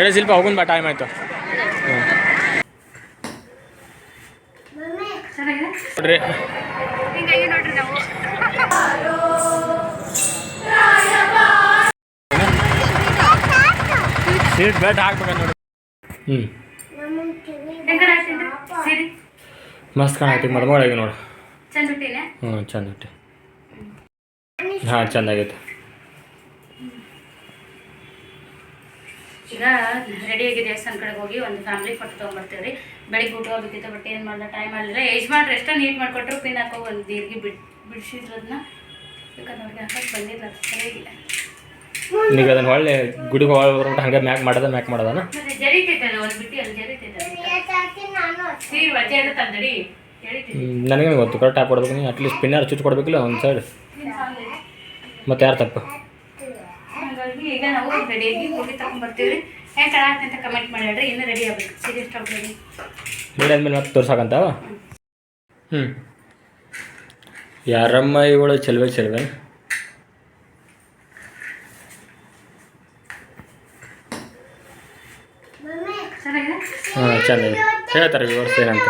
ಹೇಳಿ ಶಿಲ್ಪ ಹೋಗುನ್ ಬಾ ಟೈಮ್ ಆಯ್ತು. ನೋಡ್ರಿ. ಸೀಟ್ ಬೆಲ್ಟ್ ಹಾಕ್ಬೇಕ ನೋಡಿ ಹ್ಞೂ ಮಸ್ತ್ ಕಾಣೈತಿ ಮದುಮಗಳಿಗೆ ನೋಡು. ಹ್ಞೂ ಚಂದ ಹುಟ್ಟಿ. ಹಾಂ ಚಂದಾಗೈತೆ ಈಗ ರೆಡಿಯಾಗಿ ದೇವಸ್ಥಾನ ಕಡೆಗೆ ಹೋಗಿ ಒಂದು ಫ್ಯಾಮಿಲಿ ಫೋಟೋ ತೊಗೊಂಡ್ಬರ್ತೀವಿ ರೀ ಬೆಳಿಗ್ಗೆ ಊಟ ಹೋಗ್ಬೇಕಿತ್ತು ಬಟ್ ಏನು ಮಾಡಲ್ಲ ಟೈಮ್ ಆಗಲಿಲ್ಲ ಯಜಮಾನ್ರು ಎಷ್ಟೋ ನೀಟ್ ಮಾಡಿಕೊಟ್ರು ಪಿನ್ ಹಾಕೋ ಒಂದು ದೀರ್ಘಿ ಬಿಡ್ ಬಿಡಿಸಿದ್ರದನ್ನ ಯಾಕಂದ್ರೆ ಅವ್ರಿಗೆ ಹಾಕಕ್ಕೆ ಬಂದಿಲ್ಲ ಸರಿಯಾಗಿಲ್ಲ ಈಗ ಅದನ್ನ ಒಳ್ಳೆ ಗುಡಿಗೆ ಹೊರಬಿಟ್ಟು ಹಂಗೆ ಮ್ಯಾಕ್ ಮಾಡದ ಮ್ಯಾಕ್ ಮಾಡೋದನ? ಜರಿತೈತಲ್ಲ ಒಂದು ಬಿಟ್ಟು ಅಲ್ಲಿ ಜರಿತೈತೆ ನನಗೆ ಗೊತ್ತು ಕರೆಕ್ಟ್ ಹಾಕಿ ಕೊಡ್ಬೇಕು ನೀ ಅಟ್ಲೀಸ್ಟ್ ಪಿನ್ನರ್ ಚುಚ್ಚು ಕೊಡ್ಬೇಕಿಲ್ಲ ಒಂದು ಸೈಡ್ ಮತ್ತೆ ಯಾರು ತಪ್ಪು? ಹಾಗಾಗಿ ಈಗ ನಾವು ರೆಡಿಯಾಗಿ ಹೋಗಿ ತಗೊಂಡ್ಬರ್ತೀವಿ ಹೆಂಗೆ ಅಂತ ಕಮೆಂಟ್ ಮಾಡಿ ಇನ್ನೂ ರೆಡಿ ಆಗ್ಬೇಕು. ಸೀರೆ ಸ್ಟಾಪ್ ರೆಡಿ ಆದ್ಮೇಲೆ ಮತ್ತೆ ತೋರ್ಸಾಕಂತ? ಹ್ಞೂ ಯಾರಮ್ಮ ಇವಳು? ಚೆಲ್ವೆ ಚೆಲ್ವೆ. ಹಾಂ ಹೇಳ್ತಾರೆ ವಿವರ್ಸ್ ಏನಂತ.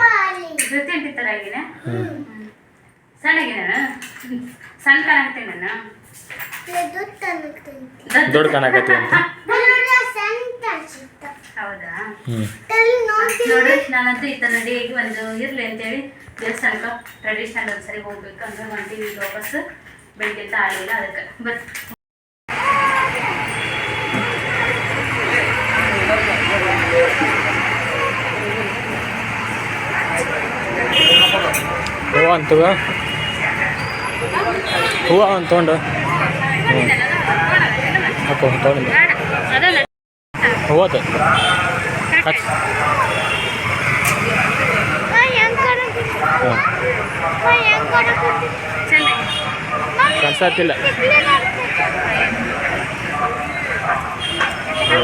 ಸಣ್ಣಗಿನ ಸಣ್ಣ ಕಾಣಾಕ್ತೇನೆ ನಾನು ದೊಡ್ಡ ಕಾಣಕತ್ತಿ ಅಂತ. ಹೌದಾ? ನೋಡ್ರಿ ನಾನಂತೂ ಈ ಥರ ರೆಡಿಯಾಗಿ ಒಂದು ಇರಲಿ ಅಂತೇಳಿ. ದೇವಸ್ಥಾನಕ್ಕೆ ಟ್ರೆಡಿಷ್ನಲ್ ಒಂದ್ಸರಿ ಹೋಗ್ಬೇಕು ಅಂದ್ರೆ ಹೊಂಟೀವಿ ಈಗ ವಾಪಸ್ ಬೆಳಿಗ್ಗೆ ಅಂತ ಆಗಲಿಲ್ಲ ಅದಕ್ಕೆ. ಬಟ್ ಹೂವು ಅಂತ ಹೂವ ಅಂತ ತೊಗೊಂಡು. ಹಾಕೋ ತೊಗೊಂಡು ಅದಲ್ಲ ಹೂವತ್ತು ಹಚ್ ಹಾಂ ಚೆನ್ನಾಗಿ ಕನ್ಸತ್ತಿಲ್ಲ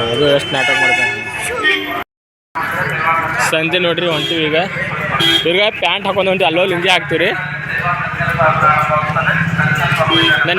ಅದು ಎಷ್ಟು ನಾಟಕ ಮಾಡ್ತಾನೆ ಸಂಜೆ ನೋಡ್ರಿ, ಹೊಂಟಿವಿ ಈಗ. ಇವ್ರಿಗೆ ಪ್ಯಾಂಟ್ ಹಾಕೊಂಡು ಹೊಂಟಿ ಅಲ್ಲೋ ಲುಂಗಿ ಹಾಕ್ತೀವಿ ರೀ ನನ್ನ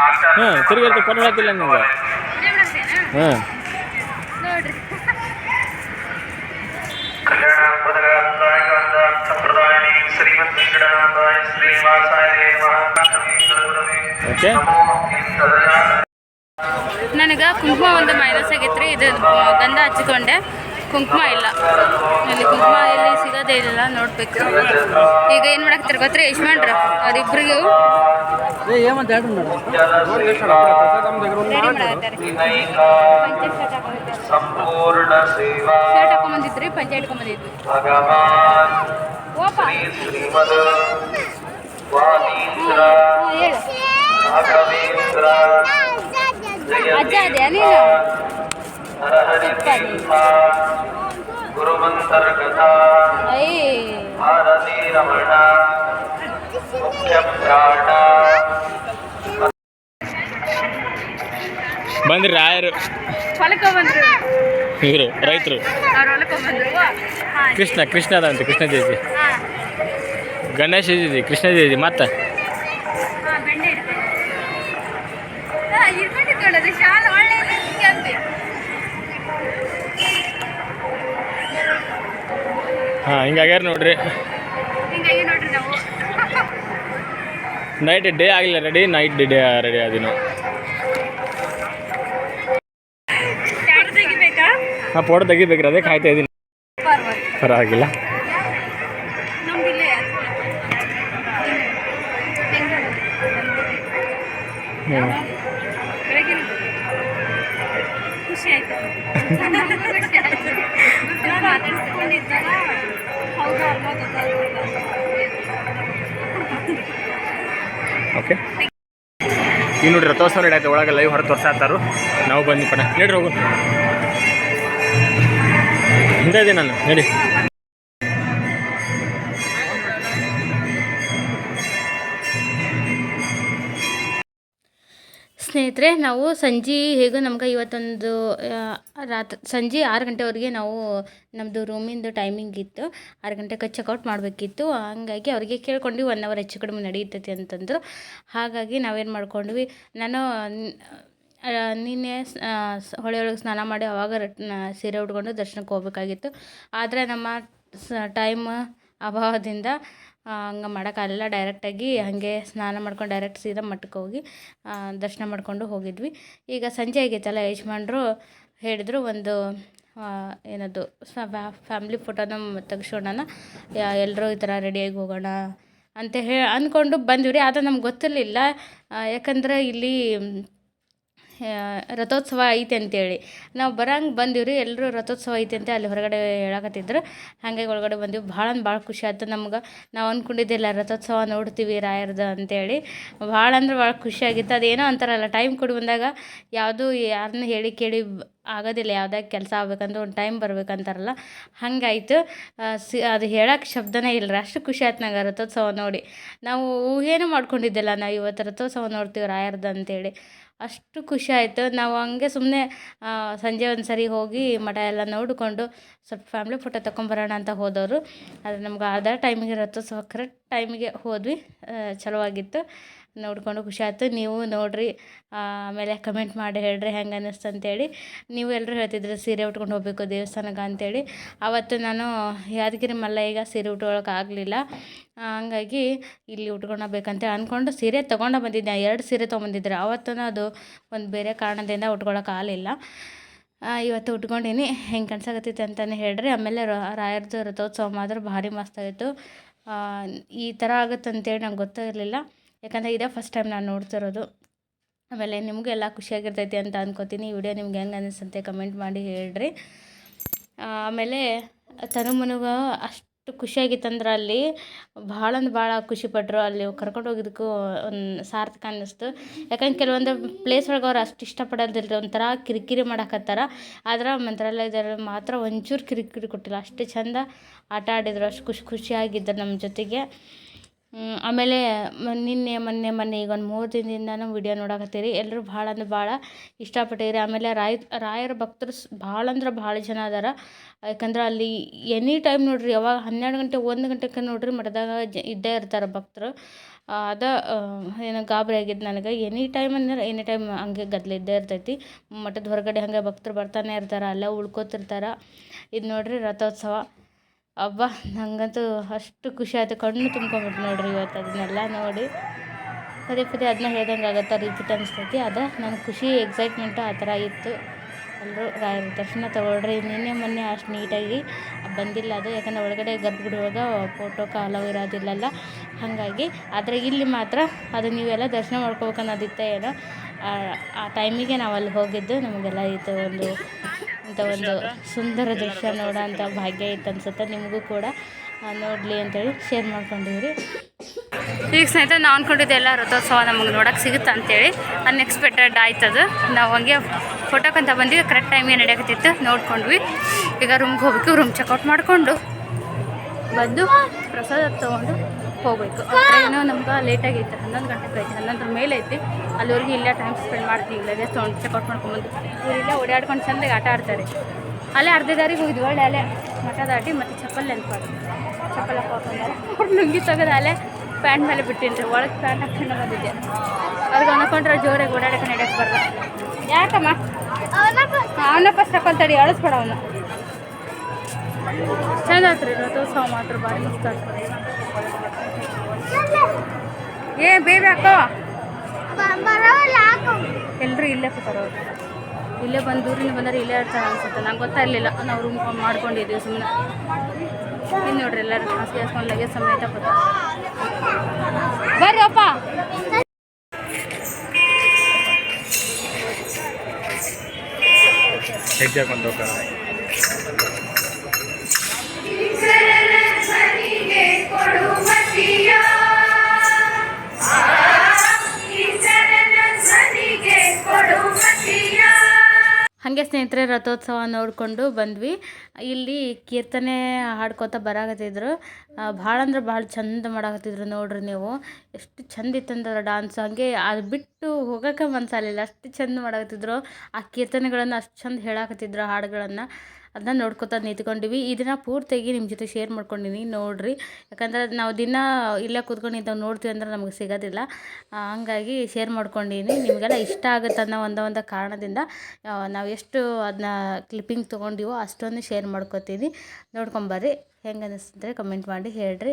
ಹಾಂ ತಿರ್ಗಿ ಕೊಟ್ಟು ಹಾಕಿಲ್ಲ ನಿಮ್ಗೆ ಓಕೆ ನನಗೆ ಕುಂಕುಮ ಒಂದು ಮೈನಸ್ ಆಗೈತ್ರಿ ಇದು ಗಂಧ ಹಚ್ಚಿಕೊಂಡೆ. ಕುಂಕುಮ ಇಲ್ಲ. ಇಲ್ಲಿ ಕುಂಕುಮ ಇಲ್ಲಿ ಸಿಗೋದೇ ಇಲ್ಲ ನೋಡ್ಬೇಕು. ಈಗ ಏನು ಮಾಡಾಕ್ತಾರೆ ಗೊತ್ತ್ರಿ ಯಜಮಾನ್ರು? ಅವ್ರಿಬ್ರಿಗೂ ರೆಡಿ ಮಾಡಾಕತ್ತಾರೆ ಸಂಪೂರ್ಣ ಸೇವಾ ಶರ್ಟ್ ಹಾಕೊಂಬಂದಿದ್ರಿ ಪಂಚೆ ಇಟ್ಕೊಂಬಂದಿದ್ವಿ ಭಗವಾನ್ ಓಪ ಶ್ರೀಮದ್ ವಾದೀಂದ್ರ ಹಾಂ ಹೇಳು ರಾಘವೇಂದ್ರ ಅಜ್ಜ ಅದೇ ನೀನು ಹರಹರಿ ತೀರ್ಥ ಗುರುಮಂತರ್ಗತ ಅಯ್ಯ ಭಾರತೀ ರಮಣ ಮುಖ್ಯ ಪ್ರಾಣ ಬಂದ್ರಿ ರಾಯರು. ಇವರು ರೈತರು. ಕೃಷ್ಣ ಕೃಷ್ಣ ಅದಂತೆ ಕೃಷ್ಣ ಜಯಂತಿ. ಗಣೇಶ ಜಯಂತಿ ಕೃಷ್ಣ ಜಯಂತಿ ಮತ್ತೆ? ಹಾಂ ಬೆಂಡೆ ಇಡ್ತೇನೆ ಹಾಂ ಇಟ್ಕೊಂಡಿದ್ದೊಳ್ಳದು ಶಾಲ ಒಳ್ಳೆ ಹಿಂಗೆ ಅಂತೆ ಹಾಂ ಹಿಂಗಾಗ್ಯಾರ ನೋಡ್ರಿ ಹಿಂಗಾಗಿ ನೋಡ್ರಿ ನಾವು ನೈಟ್ ಡೇ ಆಗಿಲ್ಲ ರೆಡಿ ನೈಟ್ ಡೇ ರೆಡಿ ಆದಿನೋ. ಪೋಟ ಹಾಂ ಫೋಟೋ ತೆಗಿಬೇಕ್ರಿ ಅದೇ ಕಾಯ್ತಾ ಇದ್ದೀನಿ ಪರವಾಗಿ ಪರವಾಗಿಲ್ಲ. ಖುಷಿ ಓಕೆ. ಈಗ ನೋಡಿ ರಥೋತ್ಸವ ಆಯ್ತು ಒಳಗೆ ಲೈವ್ ಹೊರ ತೋರ್ಸಾತಾರು ನಾವು ಬಂದಿ ಪಣ ನಡ್ರಿ ಹೋಗು. ಹಿಂದೆ ಇದೆ ನಾನು ಹೇಳಿ ಸ್ನೇಹಿತರೆ, ನಾವು ಸಂಜೆ ಹೇಗೂ ನಮ್ಗೆ ಇವತ್ತೊಂದು ರಾತ್ರಿ, ಸಂಜೆ ಆರು ಗಂಟೆವರೆಗೆ ನಾವು ನಮ್ಮದು ರೂಮಿಂದು ಟೈಮಿಂಗ್ ಇತ್ತು. ಆರು ಗಂಟೆಗೆ ಚೆಕ್ಔಟ್ ಮಾಡಬೇಕಿತ್ತು. ಹಾಗಾಗಿ ಅವರಿಗೆ ಕೇಳ್ಕೊಂಡ್ವಿ ಒನ್ ಅವರ್ ಹೆಚ್ಚು ಕಡಿಮೆ ನಡೆಯುತ್ತೈತಿ ಅಂತಂದರು. ಹಾಗಾಗಿ ನಾವೇನು ಮಾಡ್ಕೊಂಡ್ವಿ, ನಾನು ನಿನ್ನೆ ಹೊಳೆ ಒಳಗೆ ಸ್ನಾನ ಮಾಡಿ ಅವಾಗ ಸೀರೆ ಉಟ್ಕೊಂಡು ದರ್ಶನಕ್ಕೆ ಹೋಗ್ಬೇಕಾಗಿತ್ತು. ಆದರೆ ನಮ್ಮ ಸ ಟೈಮ್ ಅಭಾವದಿಂದ ಹಂಗೆ ಮಾಡೋಕ್ಕಾಗಲಿಲ್ಲ ಡೈರೆಕ್ಟಾಗಿ ಹಾಗೆ ಸ್ನಾನ ಮಾಡ್ಕೊಂಡು ಡೈರೆಕ್ಟ್ ಸೀದಾ ಮಠಕ್ಕೆ ಹೋಗಿ ದರ್ಶನ ಮಾಡಿಕೊಂಡು ಹೋಗಿದ್ವಿ. ಈಗ ಸಂಜೆ ಆಗೈತಲ್ಲ ಯಜಮಾನ್ರು ಹೇಳಿದರು ಒಂದು ಏನದು ಫ್ಯಾಮ್ಲಿ ಫೋಟೋನ ತೆಗ್ಸೋಣ ಎಲ್ಲರೂ ಈ ಥರ ರೆಡಿಯಾಗಿ ಹೋಗೋಣ ಅಂತ ಹೇಳಿ ಅಂದ್ಕೊಂಡು ಬಂದ್ವಿ ರೀ. ಆದರೆ ನಮ್ಗೆ ಗೊತ್ತಿರಲಿಲ್ಲ ಯಾಕಂದರೆ ಇಲ್ಲಿ ರಥೋತ್ಸವ ಐತೆ ಅಂತೇಳಿ. ನಾವು ಬರಂಗೆ ಬಂದೀವಿ ರೀ ಎಲ್ಲರೂ ರಥೋತ್ಸವ ಐತೆ ಅಂತ ಅಲ್ಲಿ ಹೊರಗಡೆ ಹೇಳಕತ್ತಿದ್ರು. ಹಾಗಾಗಿ ಒಳಗಡೆ ಬಂದಿವಿ. ಭಾಳ ಅಂದ್ರೆ ಭಾಳ ಖುಷಿ ಆಯ್ತು ನಮ್ಗೆ. ನಾವು ಅಂದ್ಕೊಂಡಿದ್ದಿಲ್ಲ ರಥೋತ್ಸವ ನೋಡ್ತೀವಿ ರಾಯರ್ದು ಅಂತೇಳಿ. ಭಾಳ ಅಂದ್ರೆ ಭಾಳ ಖುಷಿ ಆಗಿತ್ತು. ಅದೇನೋ ಅಂತಾರಲ್ಲ, ಟೈಮ್ ಕೊಡಿ ಬಂದಾಗ ಯಾವುದೂ ಯಾರನ್ನ ಹೇಳಿ ಕೇಳಿ ಆಗೋದಿಲ್ಲ. ಯಾವುದೇ ಕೆಲಸ ಆಗ್ಬೇಕಂದ್ರೆ ಒಂದು ಟೈಮ್ ಬರ್ಬೇಕಂತಾರಲ್ಲ. ಹಂಗಾಯ್ತು. ಸಿ, ಅದು ಹೇಳೋಕ್ಕೆ ಶಬ್ದನೇ ಇಲ್ಲ ಅಷ್ಟು ಖುಷಿ ಆಯ್ತು ನಂಗೆ ರಥೋತ್ಸವ ನೋಡಿ. ನಾವು ಏನು ಮಾಡ್ಕೊಂಡಿದ್ದಿಲ್ಲ ನಾವು ಇವತ್ತು ರಥೋತ್ಸವ ನೋಡ್ತೀವಿ ರಾಯರ್ದು ಅಂತೇಳಿ. ಅಷ್ಟು ಖುಷಿ ಆಯಿತು. ನಾವು ಹಂಗೆ ಸುಮ್ಮನೆ ಸಂಜೆ ಒಂದು ಸರಿ ಹೋಗಿ ಮಠ ಎಲ್ಲ ನೋಡಿಕೊಂಡು ಸ್ವಲ್ಪ ಫ್ಯಾಮ್ಲಿ ಫೋಟೋ ತಗೊಂಬರೋಣ ಅಂತ ಹೋದವರು. ಆದರೆ ನಮ್ಗೆ ಅದೇ ಟೈಮಿಗೆ ರಥೋತ್ಸವ ಕರೆಕ್ಟ್ ಟೈಮಿಗೆ ಹೋದ್ವಿ. ಚಲೋ ಆಗಿತ್ತು. ನೋಡಿಕೊಂಡು ಖುಷಿ ಆಯ್ತು. ನೀವು ನೋಡಿರಿ ಆಮೇಲೆ ಕಮೆಂಟ್ ಮಾಡಿ ಹೇಳ್ರಿ ಹೆಂಗೆ ಅನ್ನಿಸ್ತು ಅಂತೇಳಿ. ನೀವು ಎಲ್ಲರೂ ಹೇಳ್ತಿದ್ರಿ ಸೀರೆ ಉಟ್ಕೊಂಡು ಹೋಗಬೇಕು ದೇವಸ್ಥಾನಕ್ಕೆ ಅಂತೇಳಿ. ಆವತ್ತು ನಾನು ಯಾದಗಿರಿ ಮಲ್ಲಯ್ಯಗ ಸೀರೆ ಉಟ್ಕೊಳಕ್ಕೆ ಆಗಲಿಲ್ಲ. ಹಂಗಾಗಿ ಇಲ್ಲಿ ಉಟ್ಕೊಳಬೇಕಂತ ಅಂದ್ಕೊಂಡು ಸೀರೆ ತೊಗೊಂಡು ಬಂದಿದ್ದೆ. ಎರಡು ಸೀರೆ ತೊಗೊಂಬಂದಿದ್ರೆ ಆವತ್ತೂ ಅದು ಒಂದು ಬೇರೆ ಕಾರಣದಿಂದ ಉಟ್ಕೊಳಕ್ಕೆ ಆಗಲಿಲ್ಲ. ಇವತ್ತು ಉಟ್ಕೊಂಡೀನಿ. ಹೆಂಗೆ ಕಾಣ್ಸಕತ್ತೈತೆ ಅಂತಲೇ ಹೇಳ್ರಿ. ಆಮೇಲೆ ರಾಯರ್ದು ರಥೋತ್ಸವ ಮಾತ್ರ ಭಾರಿ ಮಸ್ತಾಗಿತ್ತು ಈ ಥರ ಆಗುತ್ತೆ ಅಂತೇಳಿ ನಂಗೆ ಗೊತ್ತಿರಲಿಲ್ಲ ಯಾಕಂದರೆ ಇದೇ ಫಸ್ಟ್ ಟೈಮ್ ನಾನು ನೋಡ್ತಿರೋದು ಆಮೇಲೆ ನಿಮಗೆಲ್ಲ ಖುಷಿಯಾಗಿರ್ತೈತಿ ಅಂತ ಅಂದ್ಕೋತೀನಿ ಈ ವಿಡಿಯೋ ನಿಮ್ಗೆ ಹೆಂಗೆ ಅನಿಸ್ತಂತೆ ಕಮೆಂಟ್ ಮಾಡಿ ಹೇಳ್ರಿ. ಆಮೇಲೆ ತನು ಮನುಗ ಅಷ್ಟು ಖುಷಿಯಾಗಿತ್ತಂದ್ರೆ ಅಲ್ಲಿ ಭಾಳ ಅಂದ್ರೆ ಭಾಳ ಖುಷಿಪಟ್ಟರು ಅಲ್ಲಿ ಕರ್ಕೊಂಡು ಹೋಗಿದ್ದಕ್ಕೂ ಒಂದು ಸಾರ್ಥಕ ಅನ್ನಿಸ್ತು. ಯಾಕಂದ್ರೆ ಕೆಲವೊಂದು ಪ್ಲೇಸ್ ಒಳಗೆ ಅವ್ರು ಅಷ್ಟು ಇಷ್ಟಪಡೋದಿಲ್ಲ ಒಂಥರ ಕಿರಿಕಿರಿ ಮಾಡಕತ್ತಾರ. ಆದ್ರೆ ಮಂತ್ರಾಲಯದಲ್ಲಿ ಮಾತ್ರ ಒಂಚೂರು ಕಿರಿಕಿರಿ ಕೊಟ್ಟಿಲ್ಲ. ಅಷ್ಟು ಚಂದ ಆಟ ಆಡಿದ್ರು. ಅಷ್ಟು ಖುಷಿ ಖುಷಿಯಾಗಿದ್ದರು ನಮ್ಮ ಜೊತೆಗೆ. ಆಮೇಲೆ ನಿನ್ನೆ, ಮೊನ್ನೆ ಮೊನ್ನೆ ಈಗ ಒಂದು ಮೂರು ದಿನದಿಂದನೂ ವಿಡಿಯೋ ನೋಡಕತ್ತೀರಿ. ಎಲ್ಲರೂ ಭಾಳ ಅಂದ್ರೆ ಭಾಳ ಇಷ್ಟಪಟ್ಟಿರಿ ಆಮೇಲೆ ರಾಯ ರಾಯರ ಭಕ್ತರು ಸ್ ಭಾಳ ಅಂದ್ರೆ ಭಾಳ ಜನ ಅದಾರ. ಯಾಕಂದ್ರೆ ಅಲ್ಲಿ ಎನಿ ಟೈಮ್ ನೋಡ್ರಿ, ಯಾವಾಗ ಹನ್ನೆರಡು ಗಂಟೆ, ಒಂದು ಗಂಟೆಗೆ ನೋಡ್ರಿ ಮಠದಾಗ ಜ ಇದ್ದೇ ಇರ್ತಾರೆ ಭಕ್ತರು. ಅದ ಏನು ಗಾಬರಿ ಆಗಿದ್ದು ನನಗೆ. ಎನಿ ಟೈಮ್ ಅಂದ್ರೆ ಎನಿ ಟೈಮ್ ಹಂಗೆ ಗದ್ದಲ ಇದ್ದೇ ಇರ್ತೈತಿ. ಮಠದ ಹೊರಗಡೆ ಹಂಗೆ ಭಕ್ತರು ಬರ್ತಾನೆ ಇರ್ತಾರೆ, ಅಲ್ಲೇ ಉಳ್ಕೋತಿರ್ತಾರೆ. ಇದು ನೋಡ್ರಿ ರಥೋತ್ಸವ. ಅಬ್ಬಾ ನನಗಂತೂ ಅಷ್ಟು ಖುಷಿ ಆಯಿತು. ಕಣ್ಣು ತುಂಬ್ಕೊಂಬಿಟ್ಟು ನೋಡಿರಿ ಇವತ್ತು ಅದನ್ನೆಲ್ಲ ನೋಡಿ. ಪದೇ ಪದೇ ಅದನ್ನ ಹೇಳ್ದಂಗೆ ಆಗುತ್ತೆ ರಿಪೀಟ್ ಅನಿಸ್ತೈತಿ. ಅದ ನನ್ನ ಖುಷಿ ಎಕ್ಸೈಟ್ಮೆಂಟು ಆ ಥರ ಇತ್ತು. ಎಲ್ಲರೂ ದರ್ಶನ ತೊಗೊಳ್ರಿ. ನಿನ್ನೆ, ಮೊನ್ನೆ ಅಷ್ಟು ನೀಟಾಗಿ ಬಂದಿಲ್ಲ ಅದು. ಯಾಕಂದರೆ ಒಳಗಡೆ ಗರ್ಭಗುಡಿ ಬಿಡುವಾಗ ಫೋಟೋಕ್ಕೆ ಅಲವ್ ಇರೋದಿಲ್ಲಲ್ಲ. ಹಾಗಾಗಿ ಆದರೆ ಇಲ್ಲಿ ಮಾತ್ರ ಅದು ನೀವೆಲ್ಲ ದರ್ಶನ ಮಾಡ್ಕೋಬೇಕನ್ನೋದಿತ್ತ ಏನೋ. ಆ ಟೈಮಿಗೆ ನಾವು ಅಲ್ಲಿ ಹೋಗಿದ್ದು. ನಮಗೆಲ್ಲ ಇತ್ತು ಒಂದು ಇಂಥ ಒಂದು ಸುಂದರ ದೃಶ್ಯ ನೋಡೋಂಥ ಭಾಗ್ಯ ಇತ್ತು ಅನ್ಸುತ್ತೆ ನಿಮಗೂ ಕೂಡ ನೋಡಲಿ ಅಂತೇಳಿ ಶೇರ್ ಮಾಡ್ಕೊಂಡಿವ್ರಿ. ಈಗ ಸ್ನೇಹಿತರೆ ನಾವು ಅಂದ್ಕೊಂಡಿದ್ದೆ ಎಲ್ಲ ರಥೋತ್ಸವ ನಮಗೆ ನೋಡೋಕೆ ಸಿಗುತ್ತೆ ಅಂತೇಳಿ. ಅನ್ಎಕ್ಸ್ಪೆಕ್ಟೆಡ್ ಅದು. ನಾವು ಹಂಗೆ ಫೋಟೋಕ್ಕಂತ ಬಂದ್ವಿ ಕರೆಕ್ಟ್ ಟೈಮಿಗೆ ನಡೆಯಕತ್ತಿತ್ತು ನೋಡ್ಕೊಂಡ್ವಿ. ಈಗ ರೂಮ್ಗೆ ಹೋಗ್ಬೇಕು ರೂಮ್ ಚೆಕ್ಔಟ್ ಮಾಡಿಕೊಂಡು. ಬಂದು ಪ್ರಸಾದ ತೊಗೊಂಡು. ಹೋಗ್ಬೇಕು. ಟ್ರೈನು ನಮ್ಗೆ ಲೇಟಾಗಿ ಆಗೈತೆ ಹನ್ನೊಂದು ಗಂಟೆಗೆ ಐತೆ, ಹನ್ನೊಂದರ ಮೇಲೆ ಐತಿ. ಅಲ್ಲಿವರೆಗೆ ಇಲ್ಲೇ ಟೈಮ್ ಸ್ಪೆಂಡ್ ಮಾಡ್ತೀವಿ ಲಗೇಜ್ ಸೌಂಡ್ ಚೆಕ್ಔಟ್ ಮಾಡ್ಕೊಂಬಂದು ಇವ್ರು ಇಲ್ಲೇ ಓಡಾಡ್ಕೊಂಡು ಚಂದಾಗಿ ಆಟ ಆಡ್ತಾರೆ. ಅಲ್ಲೇ ಅರ್ಧ ದಾರಿಗೆ ಹೋಗಿದ್ವಿ, ಒಳ್ಳೆ ಅಲ್ಲೇ ಮಠ ದಾಟಿ ಮತ್ತು ಚಪ್ಪಲ್ ನೆನಪಾಗ ಚಪ್ಪಲ್ ಹಾಕೊಂಡ್ರೆ ಲುಂಗಿ ತೆಗೆದು ಅಲ್ಲೇ ಪ್ಯಾಂಟ್ ಮೇಲೆ ಬಿಟ್ಟಿನಿ ಒಳಗೆ ಪ್ಯಾಂಟ್ ಹಾಕೊಂಡು ಬಂದಿದ್ದೆ. ಅವ್ರಿಗೆ ಅನ್ಕೊಂಡ್ರೆ ಜೋರಾಗಿ ಓಡಾಡಕ್ಕೆ ನಡೆಯಕ್ಕೆ ಬರಲ್ಲ ಯಾಕಮ್ಮ? ಅವನ ಫಸ್ಟ್ ತಡಿ, ಅಳಿಸ್ಬೇಡ ಅವನು. ಚಂದ ಆತ್ರಿ, ರಥೋತ್ಸವ ಮಾತ್ರ, ಭಾರಿ ಮಸ್ತ್ ಆಗ್ತದೆ. ಏ ಬೇಬಿ ಹಾಕೋ. ಎಲ್ಲರೂ ಇಲ್ಲೇ ಕೂತಾರವ್ರು ಇಲ್ಲೇ ಬಂದು ದೂರಿಂದ ಬಂದರೆ ಇಲ್ಲೇ ಇರ್ತಾರೆ ಅನ್ಸುತ್ತೆ. ನಂಗೆ ಗೊತ್ತಾಗಲಿಲ್ಲ ನಾವು ರೂಮ್ ಮಾಡ್ಕೊಂಡಿದ್ದೀವಿ ಸುಮ್ಮನೆ ಇನ್ನು ನೋಡ್ರಿ ಎಲ್ಲರೂ ಹಾಸಿಗೆ ಹಾಸ್ಕೊಂಡು ಲಗೇಜ್ ಸಮೇತ ಬರ್ತಾರೆ ಬರ್ರಿ ಅಪ್ಪ. ಹೆಜ್ಜೆ ಹಾಗೆ ಸ್ನೇಹಿತರೆ ರಥೋತ್ಸವ ನೋಡಿಕೊಂಡು ಬಂದ್ವಿ. ಇಲ್ಲಿ ಕೀರ್ತನೆ ಹಾಡ್ಕೋತ ಬರಾಕತ್ತಿದ್ರು. ಭಾಳ ಅಂದ್ರೆ ಭಾಳ ಚಂದ ಮಾಡಾಕತ್ತಿದ್ರು ನೋಡ್ರಿ ನೀವು. ಎಷ್ಟು ಚಂದ ಇತ್ತಂದ್ರೆ ಡಾನ್ಸ್ ಹಂಗೆ ಅದು ಬಿಟ್ಟು ಹೋಗಕ್ಕೆ ಮನಸ್ಸಾಗಲಿಲ್ಲ ಅಷ್ಟು ಚಂದ ಮಾಡಾಕತ್ತಿದ್ರು. ಆ ಕೀರ್ತನೆಗಳನ್ನು ಅಷ್ಟು ಚಂದ ಹೇಳಾಕತ್ತಿದ್ರು ಹಾಡುಗಳನ್ನು. ಅದನ್ನ ನೋಡ್ಕೊತಾ ನಿಂತ್ಕೊಂಡಿವಿ. ಇದನ್ನ ಪೂರ್ತಿಯಾಗಿ ನಿಮ್ಮ ಜೊತೆ ಶೇರ್ ಮಾಡ್ಕೊಂಡಿನಿ, ನೋಡಿರಿ. ಯಾಕಂದ್ರೆ ನಾವು ದಿನ ಇಲ್ಲೇ ಕೂತ್ಕೊಂಡು ಇಂಥವು ನೋಡ್ತೀವಿ ಅಂದ್ರೆ ನಮಗೆ ಸಿಗೋದಿಲ್ಲ. ಹಂಗಾಗಿ ಶೇರ್ ಮಾಡ್ಕೊಂಡಿನಿ. ನಿಮಗೆಲ್ಲ ಇಷ್ಟ ಆಗುತ್ತೆ ಅನ್ನೋ ಒಂದು ಒಂದು ಕಾರಣದಿಂದ ನಾವು ಎಷ್ಟು ಅದನ್ನ ಕ್ಲಿಪ್ಪಿಂಗ್ ತೊಗೊಂಡಿವೋ ಅಷ್ಟೊಂದು ಶೇರ್ ಮಾಡ್ಕೊತೀನಿ. ನೋಡ್ಕೊಂಬರ್ರಿ ಹೆಂಗೆ ಅನ್ನಿಸ್ತಂದರೆ ಕಮೆಂಟ್ ಮಾಡಿ ಹೇಳ್ರಿ.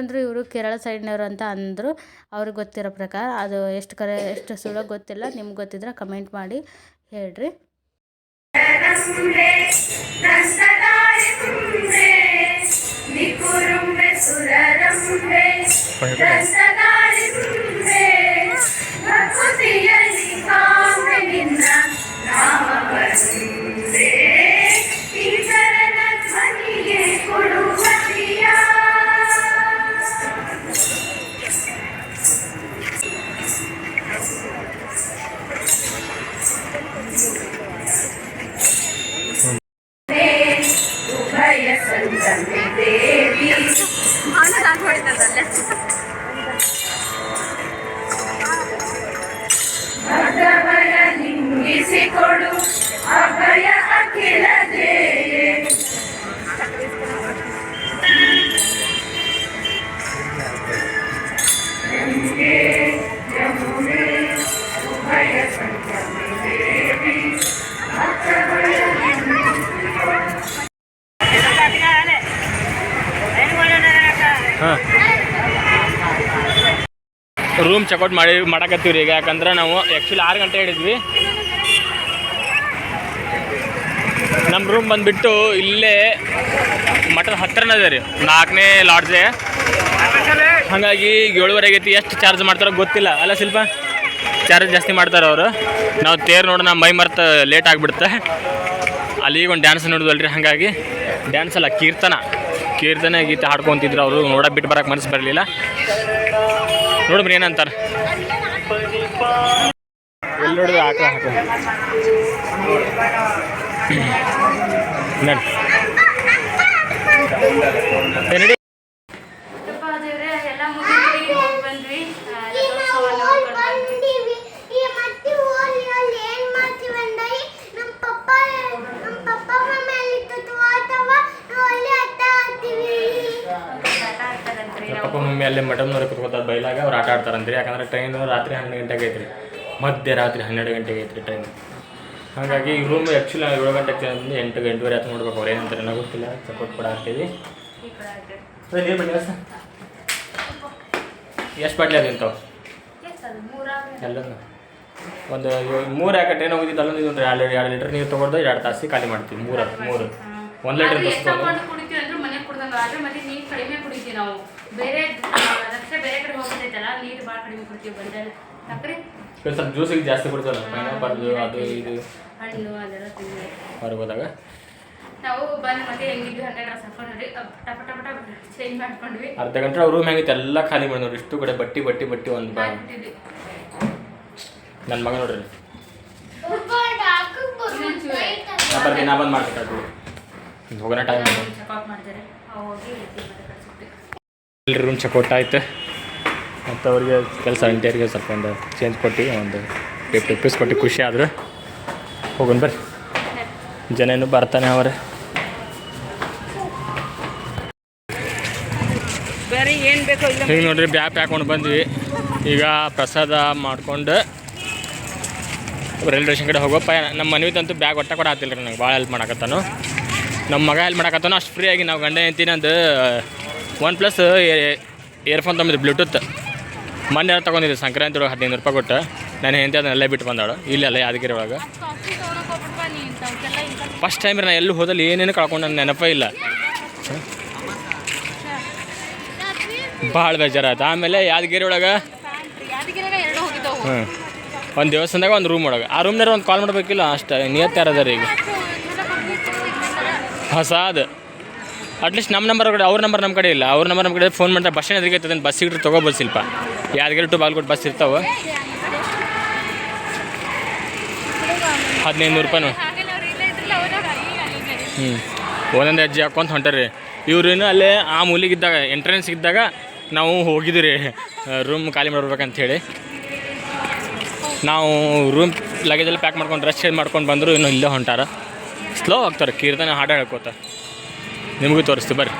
ಅಂದರು ಇವರು ಕೇರಳ ಸೈಡ್ನವರು ಅಂತ ಅಂದರು. ಅವ್ರಿಗೆ ಗೊತ್ತಿರೋ ಪ್ರಕಾರ ಅದು ಎಷ್ಟು ಕರೆ, ಎಷ್ಟು ಸುಳ್ಳೋ ಗೊತ್ತಿಲ್ಲ. ನಿಮ್ಗೆ ಗೊತ್ತಿದ್ರೆ ಕಮೆಂಟ್ ಮಾಡಿ ಹೇಳ್ರಿ. Gracias. ಹಾಂ. ರೂಮ್ ಚೆಕ್ಔಟ್ ಮಾಡಿ ಮಾಡಕತ್ತೀವಿ ರೀ ಈಗ, ಯಾಕಂದ್ರೆ ನಾವು ಆ್ಯಕ್ಚುಲಿ ಆರು ಗಂಟೆ ಹೇಳಿದ್ವಿ. ನಮ್ಮ ರೂಮ್ ಬಂದುಬಿಟ್ಟು ಇಲ್ಲೇ ಮಟನ್ ಹತ್ತಿರನೇ ರೀ, ನಾಲ್ಕನೇ ಲಾಡ್ಜೆ ಹಾಗಾಗಿ ಏಳುವರೆ ಆಗೈತಿ, ಎಷ್ಟು ಚಾರ್ಜ್ ಮಾಡ್ತಾರೋ ಗೊತ್ತಿಲ್ಲ. ಅಲ್ಲ ಶಿಲ್ಪ ಚಾರ್ಜ್ ಜಾಸ್ತಿ ಮಾಡ್ತಾರೆ ಅವರು? ನಾವು ತೇರು ನೋಡೋಣ, ಮೈ ಮರ್ತ ಲೇಟ್ ಆಗಿಬಿಡುತ್ತೆ. ಅಲ್ಲಿಗೆ ಒಂದು ಡ್ಯಾನ್ಸ್ ನೋಡಿದ್ವಲ್ರಿ ಹಾಗಾಗಿ. ಡ್ಯಾನ್ಸ್ ಅಲ್ಲ, ಕೀರ್ತನ. ಕೀರ್ತನೆ ಗೀತೆ ಹಾಡ್ಕೊತಿದ್ರು ಅವರು ನೋಡ ಬಿಟ್ಟು ಬರಕ್ಕೆ ಮನಸ್ಸು ಬರಲಿಲ್ಲ. ನೋಡ್ರಿ ಏನಂತಾರೆ. ಎಲ್ಲಿ ನೋಡಿದ್ರು ಹಾಕ ಹಾಕ ನಡಿ ಏ, ನಡಿ ಯಪ್ಪ ದೇವ್ರೆ, ಎಲ್ಲ ಮುಗಿದ್ರಿ ಹೋಗಿ ಬಂದ್ವಿ ಆ, ರಥೋತ್ಸವ ನೋಡ್ಕೊಂಡ್ ಬಂದ್ವಿ. ಈ ಮತ್ತೆ ಹೋಗಿ ಅಲ್ಲಿ ಏನ್ ಮಾಡ್ತೀವಿ ಅಂದ್ರೆ ನಮ್ಮ ಪಪ್ಪ ನಮ್ಮ ಪಪ್ಪ ಮಮ್ಮಿ ಅಲ್ಲಿ ಅಥವಾ ನಾವು ಅಲ್ಲಿ ಆಟ ಆಡ್ತೀವಿ ಆಟ ಮಮ್ಮಿ ಅಲ್ಲೇ ಮಟಮ್ನವ್ರು ಕುತ್ಕೋತಾರೆ ಬೈಲಾಗ ಅವ್ರು ಆಟ ಆಡ್ತಾರಂತ್ರಿ ಯಾಕಂದ್ರೆ ಟ್ರೈನ್ ರಾತ್ರಿ ಹನ್ನೆರಡು ಗಂಟೆಗೆ ಐತ್ರಿ. ಮಧ್ಯರಾತ್ರಿ ಹನ್ನೆರಡು ಗಂಟೆಗೆ ಐತ್ರಿ ಟ್ರೈನ್ ಹಾಗಾಗಿ ಈ ರೂಮ್ ಆ್ಯಕ್ಚುಲಿ ಏಳು ಗಂಟೆಗೆ ಅಂದ್ರೆ ಎಂಟು ಗಂಟೆವರೆ ಹತ್ತು ನೋಡ್ಬೇಕು ಅವ್ರು ಏನಂತಾರೆ ನನಗೆ ಗೊತ್ತಿಲ್ಲ. ಸಪೋರ್ಟ್ ಕೂಡ. ಅದೇ ನೀರು ಸರ್? ಎಷ್ಟು ಬಾಟ್ಲಿ ಅದು? ಮೂರಾಗ್ಲಿ? ಎಲ್ಲನೂ. ಒಂದು ಮೂರು ಯಾಕೆ ಟ್ರೈನ್ ಹೋಗಿದ್ದು ಅಲ್ಲೊಂದು ಇದೊಂದು ಎರಡು ಎರಡು ಲೀಟ್ರ್ ನೀರು ತೊಗೊಂಡು ಎರಡು ತಾಸಿ ಖಾಲಿ ಮಾಡ್ತೀವಿ. ಮೂರು ಮೂರು. ಒಂದು ಲೀಟ್ರ್ ತರಿಸ್ಕೊಂಡು ಅಂದ್ರೂ ಆದ್ರೆ ಮತ್ತೆ ನೀರು ಕಡಿಮೆ ಕುಡಿತೀವಿ ನಾವು. ಬೇರೆ ರಸ್ತೆ ಬೇರೆ ಕಡೆ ಹೋಗ್ತೈತಲ್ಲ ನೀರು ಭಾಳ ಕಡಿಮೆ ಕುಡಿತೀವಿ ಬಂದಲ್ಲ ಸಕ್ರೆ ಇವತ್ತು ಸ್ವಲ್ಪ ಜ್ಯೂಸಿಗೆ ಜಾಸ್ತಿ ಕುಡಿತಲ್ಲ ಪೈನಾಪಲ್ ಅದು ಇದು. ಹಣ್ಣು ಅದೆಲ್ಲ ತಿಂದ್ವಿ. ಹೊರಗೆ ಹೋದಾಗ? ನಾವು ಬಂದು ಮತ್ತೆ ಹೆಂಗಿದ್ವಿ ಹಂಗೆ ಡ್ರೆಸ್ ಹಾಕೊಂಡ್ರಿ ಟಪ ಟಪ ಟಪ ಚೇಂಜ್ ಮಾಡ್ಕೊಂಡ್ವಿ. ಅರ್ಧ ಗಂಟೆ ರೂಮ್ ಹೆಂಗಿತ್ತು ಎಲ್ಲ ಖಾಲಿ ಮಾಡಿ ನೋಡ್ರಿ ಇಷ್ಟು ಕಡೆ ಬಟ್ಟಿ ಬಟ್ಟಿ ಬಟ್ಟಿ ಒಂದು ಬಾ ನನ್ನ ಮಗ ನೋಡ್ರಿ. ನಾ ಬರ್ತೀನಿ ನಾ ಬಂದು ಮಾಡ್ಬೇಕಾಗ್ತದೆ ಹೋಗೋಣ ಟೈಮ್ ಚಪಾತ್ ಮಾಡಿದರೆ ಸಪೋರ್ಟ್ ರೂಮ್ ಚೆಕ್ ಆಯ್ತು ಮತ್ತು ಅವ್ರಿಗೆ ಕೆಲಸ ಇಂಟೀರಿಯರ್ಗೆ ಸ್ವಲ್ಪ ಒಂದು ಚೇಂಜ್ ಕೊಟ್ಟು ಒಂದು ಫಿಫ್ಟಿ ರುಪೀಸ್ ಕೊಟ್ಟು ಖುಷಿ ಆದ್ರು ಹೋಗೋಣ ಬರ್ರಿ. ಜನೇನು ಬರ್ತಾನೆ ಅವರೇ. ಈಗ ನೋಡ್ರಿ ಬ್ಯಾಪ್ ಹಾಕೊಂಡು ಬಂದ್ವಿ. ಈಗ ಪ್ರಸಾದ ಮಾಡಿಕೊಂಡು ರೈಲ್ವೆ ಸ್ಟೇಷನ್ ಕಡೆ ಹೋಗೋ ಪಯ ನಮ್ಮ ಮನೆವಿದಂತೂ ಬ್ಯಾಗ್ ಒಟ್ಟ ಕೂಡ ಆತಿಲ್ಲ ರೀ ನಂಗೆ ಭಾಳ ಹೆಲ್ಪ್ ಮಾಡಕತ್ತಾನು. ನಮ್ಮ ಮಗ ಎಲ್ಲಿ ಮಾಡಕತ್ತಾನೋ ಅಷ್ಟು ಫ್ರೀಯಾಗಿ ನಾವು ಗಂಡ ಹೆಂಡ್ತೀನಿ ಅಂದು ಒನ್ ಪ್ಲಸ್ ಇಯರ್ಫೋನ್ ತೊಗೊಂಡಿದ್ದು ಬ್ಲೂಟೂತ್ ಮೊನ್ನೆ ತೊಗೊಂಡಿದ್ದೆ ಸಂಕ್ರಾಂತಿ ಒಳಗೆ ಹದಿನೈದು ರೂಪಾಯಿ ಕೊಟ್ಟು. ನಾನು ಹೆಂಡತಿ ಅದನ್ನೆಲ್ಲ ಬಿಟ್ಟು ಬಂದಾಳು. ಇಲ್ಲೆಲ್ಲ ಯಾದಗಿರಿ ಒಳಗೆ. ಫಸ್ಟ್ ಟೈಮ್ ನಾನು ಎಲ್ಲೂ ಹೋದಲ್ಲಿ ಏನೇನು ಕಳ್ಕೊಂಡು ನನ್ನ ನೆನಪೇ ಇಲ್ಲ. ಭಾಳ ಬೇಜಾರಾಯ್ತು. ಆಮೇಲೆ ಯಾದಗಿರಿ ಒಳಗೆ ಹ್ಞೂ ಒಂದು ದೇವಸ್ಥಾನದಾಗ ಒಂದು ರೂಮ್ ಒಳಗೆ. ಆ ರೂಮ್ನಾರ ಒಂದು ಕಾಲ್ ಮಾಡಬೇಕಿಲ್ಲ, ಅಷ್ಟೇ ನಿಯತ್ತಾರದ ರೀ ಈಗ. ಹೊಸಾದು ಅಟ್ಲೀಸ್ಟ್ ನಮ್ಮ ನಂಬರ್ ಕಡೆ, ಅವ್ರ ನಂಬರ್ ನಮ್ಮ ಕಡೆ ಇಲ್ಲ. ಅವ್ರ ನಂಬರ್ ನಮ್ಮ ಕಡೆ ಫೋನ್ ಮಾಡಿದ್ರೆ ಬಸ್ ಎದುರಿಗೆ ಐತದ ಬಸ್ ಸಿಗ್ರೆ ತೊಗೋಬೋದು ಸ್ವಲ್ಪ ಯಾದಗಿರಿ ಟು ಬಾಲ್ಕೋಟ್ ಬಸ್ ಇರ್ತಾವೆ. ಹದಿನೈದು ನೂರು ರೂಪಾಯಿನು. ಹ್ಞೂ ಒಂದೊಂದು ಅಜ್ಜಿ ಹಾಕ್ಕೊಂತ ಹೊಂಟಾರಿ ಇವ್ರೇನು ಅಲ್ಲೇ ಆ ಮೂಲಿಗಿದ್ದಾಗ ಎಂಟ್ರೆನ್ಸ್ ಇದ್ದಾಗ ನಾವು ಹೋಗಿದ್ವಿ ರೀ. ರೂಮ್ ಖಾಲಿ ಮಾಡ್ಬೇಕಂತ ಹೇಳಿ. ನಾವು ರೂಮ್ ಲಗೇಜಲ್ಲಿ ಪ್ಯಾಕ್ ಮಾಡ್ಕೊಂಡು ರಶ್ ಮಾಡ್ಕೊಂಡು ಬಂದರು, ಇನ್ನೂ ಇಲ್ಲೇ ಹೊಂಟಾರ. ಸ್ಲೋ ಆಗ್ತಾರೆ ಕೀರ್ತನ ಹಾಡು ಹೇಳ್ಕೋತ ನಿಮಗೂ ತೋರಿಸ್ತೀವಿ ಬರ್ರಿ.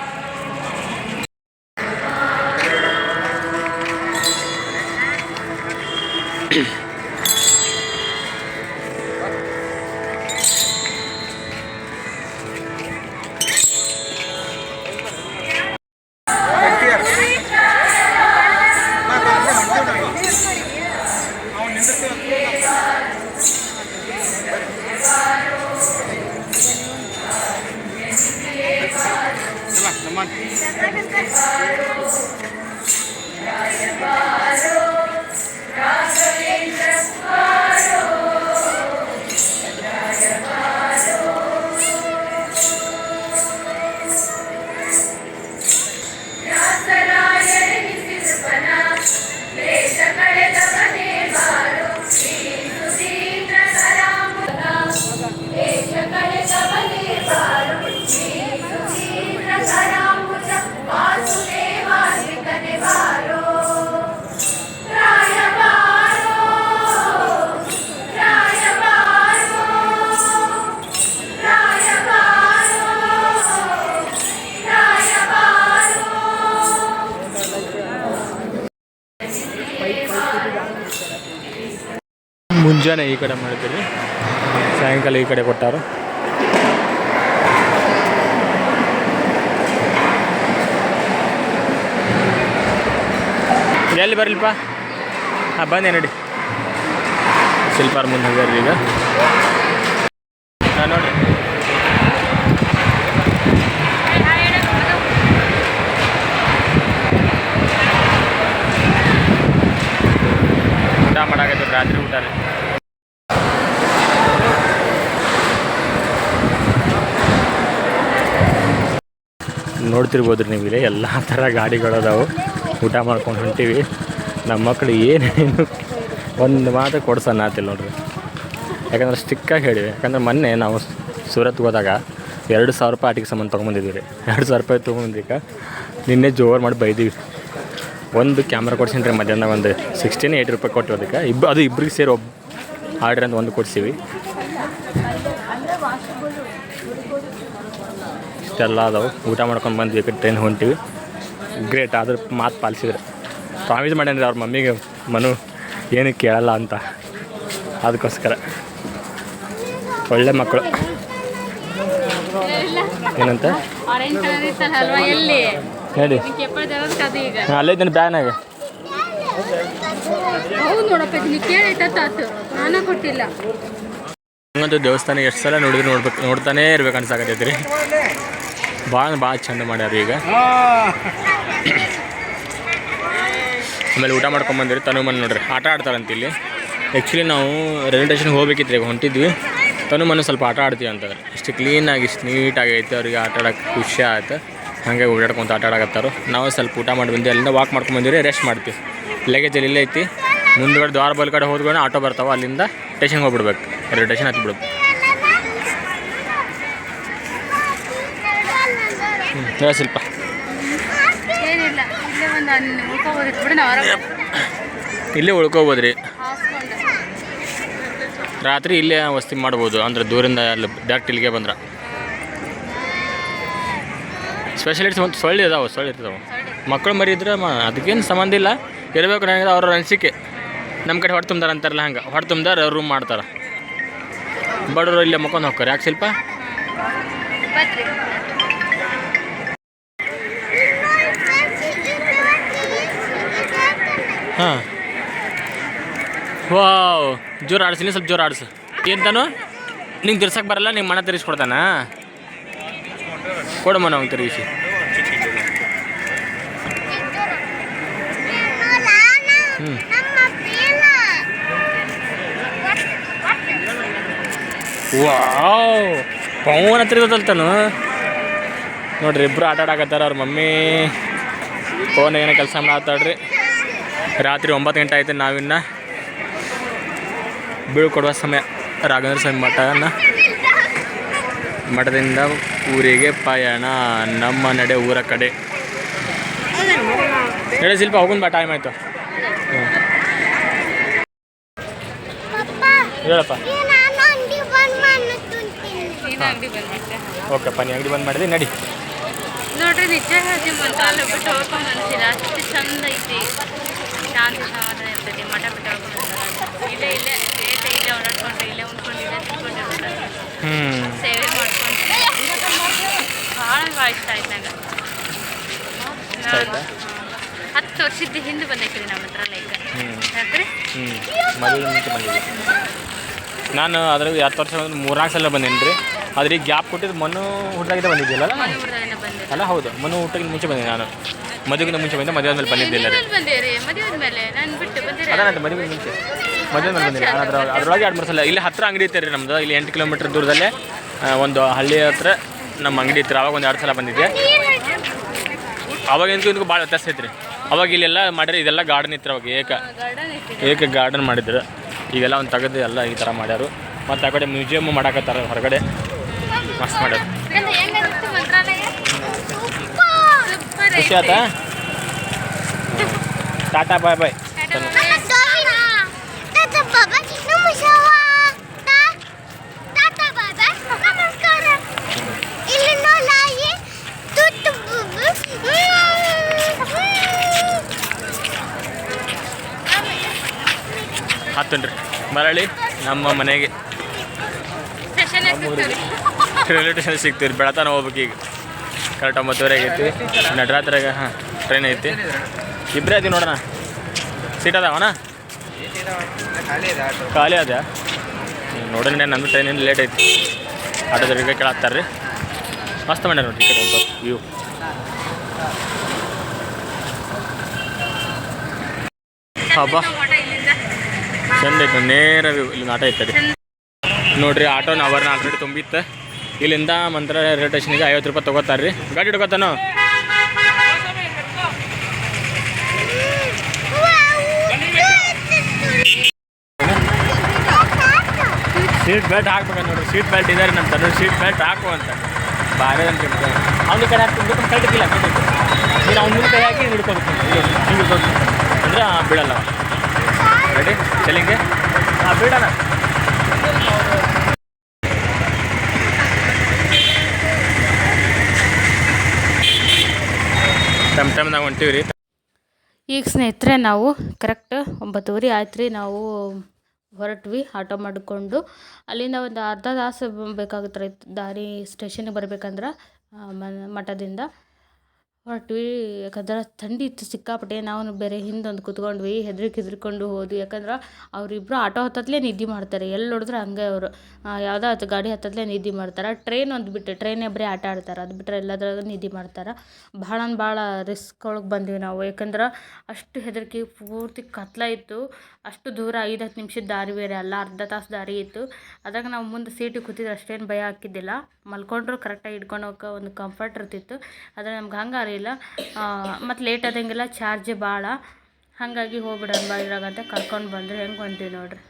ಮುಂಜಾನೆ ಈ ಕಡೆ ಮಾಡಿದ್ದೀವಿ ಸಾಯಂಕಾಲ ಈ ಕಡೆ ಕೊಟ್ಟಾರು. ಎಲ್ಲಿ ಬರಲಿಪ್ಪ? ಹಾಂ, ಬನ್ನಿ ನಡಿ. ಶಿಲ್ಪಾರ್ ಮುಂದೆ ಈಗ ಹಾಂ ನೋಡಿರಿ ಊಟ ಮಾಡಾಕತ್ತೀವಿ ರಾತ್ರಿ ಊಟ ರೀ ನೋಡ್ತಿರ್ಬೋದು ಇಲ್ಲಿ? ಎಲ್ಲ ಥರ ಗಾಡಿಗಳದಾವು ಊಟ ಮಾಡ್ಕೊಂಡು ಹೊಂಟೀವಿ. ನಮ್ಮ ಮಕ್ಕಳು ಏನೇನು ಒಂದು ಮಾತು ಕೊಡ್ಸನ್ನ ಆತಿಲ್ಲ ನೋಡ್ರಿ. ಯಾಕಂದ್ರೆ ಸ್ಟಿಕ್ಕಾಗಿ ಹೇಳಿವಿ. ಯಾಕಂದ್ರೆ ಮೊನ್ನೆ ನಾವು ಸೂರತ್ಗೆ ಹೋದಾಗ ಎರಡು ಸಾವಿರ ರೂಪಾಯಿ ಆಟಿಗೆ ಸಂಬಂಧ ತೊಗೊಂಬಂದಿದ್ವಿ ರೀ. ಎರಡು ಸಾವಿರ ರೂಪಾಯಿ ತೊಗೊಂಡಿಕ ನಿನ್ನೆ ಜೋರು ಮಾಡಿ ಬೈದೀವಿ. ಒಂದು ಕ್ಯಾಮ್ರಾ ಕೊಡ್ಸಿನ್ರಿ ಮಧ್ಯಾಹ್ನ ಒಂದು ಸಿಕ್ಸ್ಟೀನ್ ಏಯ್ಟ್ ರೂಪಾಯಿ ಕೊಟ್ಟು ಅದಕ್ಕೆ. ಇಬ್ಬ ಅದು ಇಬ್ರಿಗೆ ಸೇರಿ ಒಬ್ಬ ಆರ್ಡ್ರ್ ಅಂತ ಒಂದು ಕೊಡ್ಸೀವಿ. ಇಷ್ಟೆಲ್ಲ ಅದಾವು. ಊಟ ಮಾಡ್ಕೊಂಡು ಬಂದ್ವಿ ಟ್ರೈನ್ ಹೊಂಟಿವಿ. ಗ್ರೇಟ್. ಆದ್ರೆ ಮಾತು ಪಾಲಿಸಿದ್ರೆ. ಪ್ರಾಮಿಸ್ ಮಾಡ್ಯಾನ್ರಿ ಅವ್ರ ಮಮ್ಮಿಗೆ. ಮನು ಏನು ಕೇಳಲ್ಲ ಅಂತ. ಅದಕ್ಕೋಸ್ಕರ ಒಳ್ಳೆ ಮಕ್ಕಳು ಏನಂತ? ಹೇಳಿ. ಅಲ್ಲೇ ಇದ್ದೀನಿ ಬ್ಯಾನಾಗ. ಹೌದು ನೋಡಪ್ಪ ನೀವು ಕೇಳಿ ತಾತು. ನಾನು ಕೊಟ್ಟಿಲ್ಲ. ಹಂಗಂತೂ ದೇವಸ್ಥಾನ ಎಷ್ಟು ಸಲ ನೋಡಿದ್ರೆ ನೋಡ್ಬೇಕು, ನೋಡ್ತಾನೇ ಇರ್ಬೇಕು ಅನ್ಸಾಕತ್ತೈತಿ ರೀ ಭಾಳ ಭಾಳ ಚಂದ ಮಾಡ್ಯಾರ ಈಗ. ಆಮೇಲೆ ಊಟ ಮಾಡ್ಕೊಂಬಂದಿರಿ ತನು ತನುಮನ್ ನೋಡ್ರಿ, ಆಟ ಆಡ್ತಾರಂತ ಇಲ್ಲಿ. ಆ್ಯಕ್ಚುಲಿ ನಾವು ರೈಲ್ವೆ ಸ್ಟೇಷನ್ಗೆ ಹೋಗ್ಬೇಕಿತ್ತು ಈಗ ಹೊಂಟಿದ್ವಿ. ತನು ಮನೆ ಸ್ವಲ್ಪ ಆಟ ಆಡ್ತೀವಿ ಅಂತಂದ್ರೆ. ಇಷ್ಟು ಕ್ಲೀನಾಗಿ ಇಷ್ಟು ನೀಟಾಗಿ ಐತೆ, ಅವ್ರಿಗೆ ಆಟ ಆಡಕ್ಕೆ ಖುಷಿ ಆಯ್ತು ಹಾಗೆ ಓಡಾಡ್ಕೊಂತ ಆಟ ಆಡಕತ್ತಾರು. ನಾವು ಸ್ವಲ್ಪ ಊಟ ಮಾಡಿ ಬಂದು ಅಲ್ಲಿಂದ ವಾಕ್ ಮಾಡ್ಕೊಂಡು ಬಂದಿರಿ ರೆಸ್ಟ್ ಮಾಡ್ತೀವಿ. ಲಗೇಜ್ ಅಲ್ಲಿ ಇಲ್ಲೇ ಐತಿ. ಮುಂದ್ಗಡೆ ದ್ವಾರ ಬಲ್ ಕಡೆ ಹೋದ್ಕೊಂಡು ಆಟೋ ಬರ್ತಾವೆ ಅಲ್ಲಿಂದ ಸ್ಟೇಷನ್ಗೆ ಹೋಗ್ಬಿಡ್ಬೇಕು. ಎರಡು ಸ್ಟೇಷನ್ ಹತ್ತಿ ಬಿಡ್ಬೇಕು ಹ್ಞೂ ಸ್ವಲ್ಪ ಇಲ್ಲೇ ಉಳ್ಕೋಬೋದು ರೀ ರಾತ್ರಿ ಇಲ್ಲೇ ವಸ್ತಿ ಮಾಡ್ಬೋದು ಅಂದ್ರೆ ದೂರಿಂದ ಅಲ್ಲಿ ಡೈರೆಕ್ಟ್ ಇಲ್ಲಿಗೆ ಬಂದ್ರೆ. ಸ್ಪೆಷಲಿಟ್ಸ್ ಒಂದು ಸೊಳ್ಳೆ ಇದಾವೆ ಸೊಳ್ಳೆ ಇರ್ತಾವೆ. ಮಕ್ಕಳು ಮರಿ ಇದ್ರೆ ಮ ಅದಕ್ಕೇನು ಸಂಬಂಧ ಇಲ್ಲ. ಇರಬೇಕು ನನಗೆ ಅವ್ರ ಅನಿಸಿಕೆ. ನಮ್ಮ ಕಡೆ ಹೊಟ್ಟೆ ತುಂಬ್ದಾರ ಅಂತಾರಲ್ಲ ಹಂಗೆ. ಹೊಟ್ಟೆ ತುಂಬ್ದಾರ ರೂಮ್ ಮಾಡ್ತಾರೆ. ಬಡವರು ಇಲ್ಲೇ ಮಕ್ಕೊಂಡು ಹೋಗ್ತಾರೆ. ಯಾಕೆ ಸ್ವಲ್ಪ ಹಾಂ. ವಾವ್. ಜೋರು ಆಡಿಸಿನಿ ಸ್ವಲ್ಪ ಜೋರು ಆಡಿಸು. ಎಂತಾನು ನಿಂಗೆ ತಿರ್ಸಕ್ಕೆ ಬರಲ್ಲ, ನಿಂಗೆ ಮನೆ ತಿರ್ಸ್ಕೊಡ್ತಾನ ಕೊಡು ಮನ, ಅವ್ನು ತಿರುಗಿಸಿ. ವಾವ್. ಪವನ್ ಹತ್ರ ತಾನು ನೋಡ್ರಿ, ಇಬ್ರು ಆಟ ಆಡಕತ್ತಾರ ಅವ್ರ ಮಮ್ಮಿ. ಫೋನ್ ಏನೋ ಕೆಲಸ ಮಾಡತ್ತಾಡ್ರಿ ರಾತ್ರಿ ಒಂಬತ್ತು ಗಂಟೆ ಆಯ್ತು ನಾವಿನ್ನ. ಬೀಳ್ಕೊಡುವ ಸಮಯ. ರಾಘವೇಂದ್ರ ಸ್ವಾಮಿ ಮಠನ. ಮಠದಿಂದ ಊರಿಗೆ ಪಯಣ. ನಮ್ಮ ನಡೆ ಊರ ಕಡೆ. ಹೇಳಿ ಶಿಲ್ಪ, ಹೋಗುನ್ ಬಾ ಟೈಮ್ ಆಯಿತು. ಹೇಳಪ್ಪ ಈ ನಾನು ಅಂಗಡಿ ಬಂದ್ ಮಾಡ್ತೀನಿ ನೀನು ಅಂಗಡಿ ಬಂದಿದ್ದೆ ಓಕೆಪ್ಪ ನೀ ಅಂಗಡಿ ಬಂದ್ ಮಾಡಿದೆ ನಡಿ. ನೋಡ್ರಿ ನಿಜ ಹೇಳ್ತೀನಿ ಮಸಾಲೆ ಬಿಟ್ಟು ಅನ್ಸಿಲ್ಲ. ಅಷ್ಟು ಚಂದ ಐತಿ. ಶಾಂತಿ ಸಮಾಧಾನ ಇರ್ತೈತಿ. ಮಠ ಬಿಟ್ಟು ಇಲ್ಲೇ ಇಲ್ಲೇ ಇಲ್ಲೇ ಓಡಾಡ್ಕೊಂಡು ಇಲ್ಲೇ ಉಂಡ್ಕೊಂಡು ಇಲ್ಲೇ ತಿನ್ಕೊಂಡು ಸೇವೆ ಮಾಡ್ಕೊಂಡು. ಭಾಳ ಭಾಳ ಇಷ್ಟ ಆಯ್ತು? ನಂಗೆ? ಹತ್ತು ವರ್ಷದ ಹಿಂದೆ ಬಂದೈತ್ರಿ ನಮ್ಮ ಹತ್ರ ಹ್ಞೂ ಯಾಕ್ರಿ? ಹ್ಞೂ ಮದುವೆ ಮುಂಚೆ ಬಂದಿದ್ದೆ ನಾನು ಅದ್ರಾಗ ಹತ್ತು ವರ್ಷ ಮೂರ್ನಾಲ್ಕು ಸಲ ಬಂದೇನಿ ರೀ ಆದ್ರೆ ಈಗ ಗ್ಯಾಪ್ ಕೊಟ್ಟಿದ್ದು ಮನು ಹುಟ್ಟಿದಾಗಿದ್ದ ಬಂದಿದ್ದಿಲ್ಲ ಅಲ್ಲ ಹೌದು. ಮನು ಹುಟ್ಟಕ್ಕಿಂತ ಮುಂಚೆ ಬಂದೆ ನಾನು. ಮದುವೆಗಿಂತ ಮುಂಚೆ ಬಂದೆ ಮದುವೆ ಮೇಲೆ ಬಂದಿದ್ದಿಲ್ಲ ಅದಾನಂತ ಮದುವೆ ಮುಂಚೆ. ಮದುವೆ ಮೇಲೆ ಬಂದಿಲ್ಲ ನಾನು ಅದ್ರ ಅದ್ರೊಳಗೆ ಎರಡು ಮೂರು ಸಲ. ಇಲ್ಲಿ ಹತ್ತಿರ ಅಂಗಡಿ ಇತ್ತು ರೀ ನಮ್ದು. ಇಲ್ಲಿ ಎಂಟು ಕಿಲೋಮೀಟ್ರ್ ದೂರದಲ್ಲೇ ಒಂದು ಹಳ್ಳಿ ಹತ್ರ ನಮ್ಮ ಅಂಗಡಿ ಇತ್ತು ಅವಾಗ ಒಂದು ಎರಡು ಸಲ ಬಂದಿದ್ದೆ. ಅವಾಗ ಇದಕ್ಕೂ ಇಂದು ಭಾಳ ವ್ಯತ್ಯಾಸ ಐತ್ರಿ. ಅವಾಗ ಇಲ್ಲೆಲ್ಲ ಮಾಡಿರಿ ಇದೆಲ್ಲ ಗಾರ್ಡನ್ ಇತ್ತು ಅವಾಗ. ಏಕ ಗಾರ್ಡನ್ ಏಕ ಗಾರ್ಡನ್ ಮಾಡಿದ್ರು. ಈಗೆಲ್ಲ ಒಂದು ತೆಗೆದು ಎಲ್ಲ ಈ ಥರ ಮಾಡ್ಯಾರು. ಮತ್ತು ಆ ಕಡೆ ಮ್ಯೂಸಿಯಮ್ಮು ಮಾಡಾಕತ್ತಾರ ಹೊರಗಡೆ. ಮಸ್ತ್ ಮಾಡೋದು. ಖುಷಿ ಆಯ್ತಾ? ಟಾಟಾ ಬಾಯ್ ಬಾಯ್. ಹತ್ತನ್ರಿ ಮರಳಿ ನಮ್ಮ ಮನೆಗೆ. ರೈಲ್ವೆ ಸ್ಟೇಷನ್ ಸಿಗ್ತೀವಿ ಬೆಳತಾನ ಹೋಗ್ಬೇಕು ಈಗ. ಕರೆಕ್ಟ್ ಒಂಬತ್ತುವರೆ ಆಗೈತಿ. ನಡ್ರಾತ್ರಾಗ ಹಾಂ ಟ್ರೈನ್ ಐತಿ. ಇಬ್ಬರೇ ಅದೀವಿ ನೋಡೋಣ. ಸೀಟ್ ಅದಾವಣ ಖಾಲಿ ಅದ. ನೋಡೋಣ ನಮ್ಮದು ಟ್ರೈನಿಂದ ಲೇಟ್ ಐತಿ. ಆಟೋದವ್ರಿಗೆ ಕೇಳತ್ತಾರ ರೀ ಮಸ್ತ್ ಮಾಡ್ಯಾರ ನೋಡಿ ಟಿಕೆಟ್ ಅಂತ ವ್ಯೂ ಹಬ್ಬ. ಚಂದ ಐತೆ ನೇರ ವ್ಯೂ ಇಲ್ಲಿ ಆಟೋ ಐತೆ ರೀ ನೋಡ್ರಿ, ಆಟೋನ ಅವರ್ನ ಆಲ್ರೆಡಿ ತುಂಬಿತ್ತು. ಇಲ್ಲಿಂದ ಮಂತ್ರ ರೈಲ್ವೆ ಸ್ಟೇಷನಿಗೆ ಐವತ್ತು ರೂಪಾಯಿ ತೊಗೋತಾರೆ ರೀ ಗಾಡಿ ಹಿಡ್ಕೋತಾನು? ಸೀಟ್ ಬೆಲ್ಟ್ ಹಾಕ್ಬೇಕಂತ ನೋಡ್ರಿ. ಸೀಟ್ ಬೆಲ್ಟ್ ಇದ್ದಾರೆ ನಮ್ಮ ತಂದ್ರೆ ಸೀಟ್ ಬೆಲ್ಟ್ ಹಾಕು ಅಂತ. ಭಾರಿ ಅಂತ ಅವ್ನ ಕಡೆ ಹಾಕಿ ಕಟ್ಟಿಲ್ಲ ಇಲ್ಲ, ಅವ್ನ ಮುಂದೆ ಕೈ ಹಾಕಿ ಹಿಡ್ಕೋಬೇಕು. ಹಿಂಗೆ ಹಿಡ್ಕೋಬೇಕು. ಅಂದ್ರೆ ಬೀಳಲ್ಲ. ರೆಡಿ ಚಲಿಂಗೆ ಹಾಂ ಬೀಳೋಣ ಟಮ್ ಟಮ್ನಾಗ ಹೊಂಟೀವಿ ರೀ. ಈಗ ಸ್ನೇಹಿತರೆ ನಾವು ಕರೆಕ್ಟ್ ಒಂಬತ್ತುವರೆ ಆಯ್ತು ರೀ ನಾವು ಹೊರಟ್ವಿ, ಆಟೋ ಮಾಡಿಕೊಂಡು. ಅಲ್ಲಿಂದ ಒಂದು ಅರ್ಧ ತಾಸು ಬೇಕಾಗುತ್ತೆ ರೀ ದಾರಿ ಸ್ಟೇಷನ್ಗೆ ಬರ್ಬೇಕಂದ್ರೆ ಮಠದಿಂದ. ಹೊರಟ್ವಿ ಯಾಕಂದ್ರೆ ಥಂಡಿ ಇತ್ತು, ಸಿಕ್ಕಾಪಟ್ಟೆ ನಾವು ಬೇರೆ ಹಿಂದೊಂದು ಕುತ್ಕೊಂಡ್ವಿ, ಹೆದ್ರಿಕೆ ಹೆದ್ರಿಕೊಂಡು ಹೋದ್ವಿ. ಯಾಕಂದ್ರೆ ಅವರಿಬ್ಬರು ಆಟೋ ಹತ್ತತ್ಲೇ ನಿದ್ದೆ ಮಾಡ್ತಾರೆ. ಎಲ್ಲಿ ನೋಡಿದ್ರೆ ಹಂಗೆ ಅವರು ಯಾವುದೋ ಹತ್ತು ಗಾಡಿ ಹತ್ತತ್ಲೇ ನಿದ್ದೆ ಮಾಡ್ತಾರೆ. ಟ್ರೈನ್ ಒಂದು ಬಿಟ್ಟು, ಟ್ರೈನೇ ಬರೀ ಆಟ ಆಡ್ತಾರೆ. ಅದು ಬಿಟ್ಟರೆ ಎಲ್ಲದ್ರಾಗ ನಿದ್ದೆ ಮಾಡ್ತಾರೆ. ಭಾಳ ಭಾಳ ರಿಸ್ಕ್ ಒಳಗೆ ಬಂದ್ವಿ ನಾವು. ಯಾಕಂದ್ರೆ ಅಷ್ಟು ಹೆದರಿಕೆ ಪೂರ್ತಿ ಕತ್ಲ ಇತ್ತು. ಅಷ್ಟು ದೂರ ಐದು ಹತ್ತು ನಿಮಿಷದ ದಾರಿ ಬೇರೆ ಅಲ್ಲ, ಅರ್ಧ ತಾಸು ದಾರಿ ಇತ್ತು. ಅದಾಗ ನಾವು ಮುಂದೆ ಸೀಟಿಗೆ ಕೂತಿದ್ರೆ, ಅಷ್ಟೇನು ಭಯ ಹಾಕಿದ್ದಿಲ್ಲ. ಮಲ್ಕೊಂಡ್ರು ಕರೆಕ್ಟಾಗಿ ಇಟ್ಕೊಂಡು ಹೋಗಕ್ಕೆ ಒಂದು ಕಂಫರ್ಟ್ ಇರ್ತಿತ್ತು. ಆದರೆ ನಮ್ಗೆ ಹಂಗೆ ಅರಿಲ್ಲ ಮತ್ತು ಲೇಟ್ ಆದಂಗೆಲ್ಲ ಚಾರ್ಜ್ ಭಾಳ. ಹಾಗಾಗಿ ಹೋಗ್ಬಿಡೋಣ ಬಾ ಇದ್ರಾಗ ಕರ್ಕೊಂಡು ಬಂದರು. ಹೆಂಗೆ ಹೊಂಟೀವಿ ನೋಡ್ರಿ.